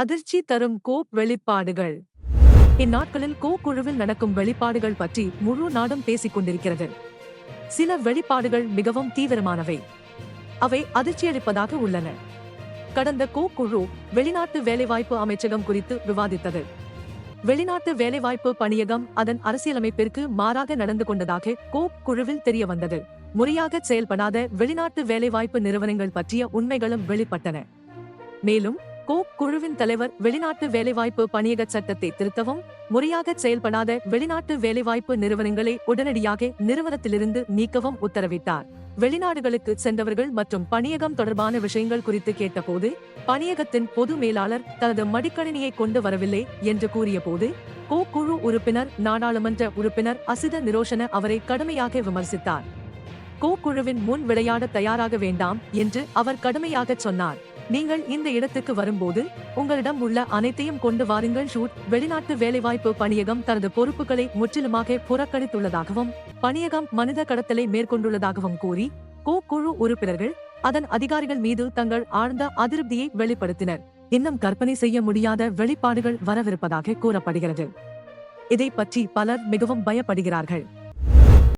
அதிர்ச்சி தரும் கோப் வெளிப்பாடுகள். இந்நாட்களில் கோ குழுவில் நடக்கும் வெளிப்பாடுகள் பற்றி முழு நாடும் பேசிக் கொண்டிருக்கிறது. சில வெளிப்பாடுகள் மிகவும் தீவிரமானவை. அவை அதிர்ச்சியளிப்பதாக உள்ளன. கடந்த கோ குழு வெளிநாட்டு வேலைவாய்ப்பு அமைச்சகம் குறித்து விவாதித்தது. வெளிநாட்டு வேலைவாய்ப்பு பணியகம் அதன் அரசியலமைப்பிற்கு மாறாக நடந்து கொண்டதாக கோப் குழுவில் தெரிய வந்தது முறையாக செயல்படாத வெளிநாட்டு வேலைவாய்ப்பு நிறுவனங்கள் பற்றிய உண்மைகளும் வெளிப்பட்டன. மேலும் கோப் குழுவின் தலைவர் வெளிநாட்டு வேலைவாய்ப்பு பணியக சட்டத்தை திருத்தவும் முறையாக செயல்படாத வெளிநாட்டு வேலைவாய்ப்பு நிறுவனங்களை உடனடியாக நிறுவனத்திலிருந்து நீக்கவும் உத்தரவிட்டார். வெளிநாடுகளுக்கு சென்றவர்கள் மற்றும் பணியகம் தொடர்பான விஷயங்கள் குறித்து கேட்டபோது பணியகத்தின் பொது மேலாளர் தனது மடிக்கணினியை கொண்டு வரவில்லை என்று கூறியபோது கோ குழு உறுப்பினர் நாடாளுமன்ற உறுப்பினர் அசித நிரோஷன அவரை கடுமையாக விமர்சித்தார். கோ குழுவின் முன் விளையாட தயாராக வேண்டாம் என்று அவர் கடுமையாகச் சொன்னார். நீங்கள் இந்த இடத்துக்கு வரும்போது உங்களிடம் உள்ள அனைத்தையும் கொண்டு வாருங்கள் ஷூட். வெளிநாட்டு வேலைவாய்ப்பு பணியகம் தனது பொறுப்புகளை முற்றிலுமாக புறக்கணித்துள்ளதாகவும் பணியகம் மனித கடத்தலை மேற்கொண்டுள்ளதாகவும் கூறி கோ குழு உறுப்பினர்கள் அதன் அதிகாரிகள் மீது தங்கள் ஆழ்ந்த அதிருப்தியை வெளிப்படுத்தினர். இன்னும் கற்பனை செய்ய முடியாத வெளிப்பாடுகள் வரவிருப்பதாக கூறப்படுகிறது. இதை பற்றி பலர் மிகவும் பயப்படுகிறார்கள்.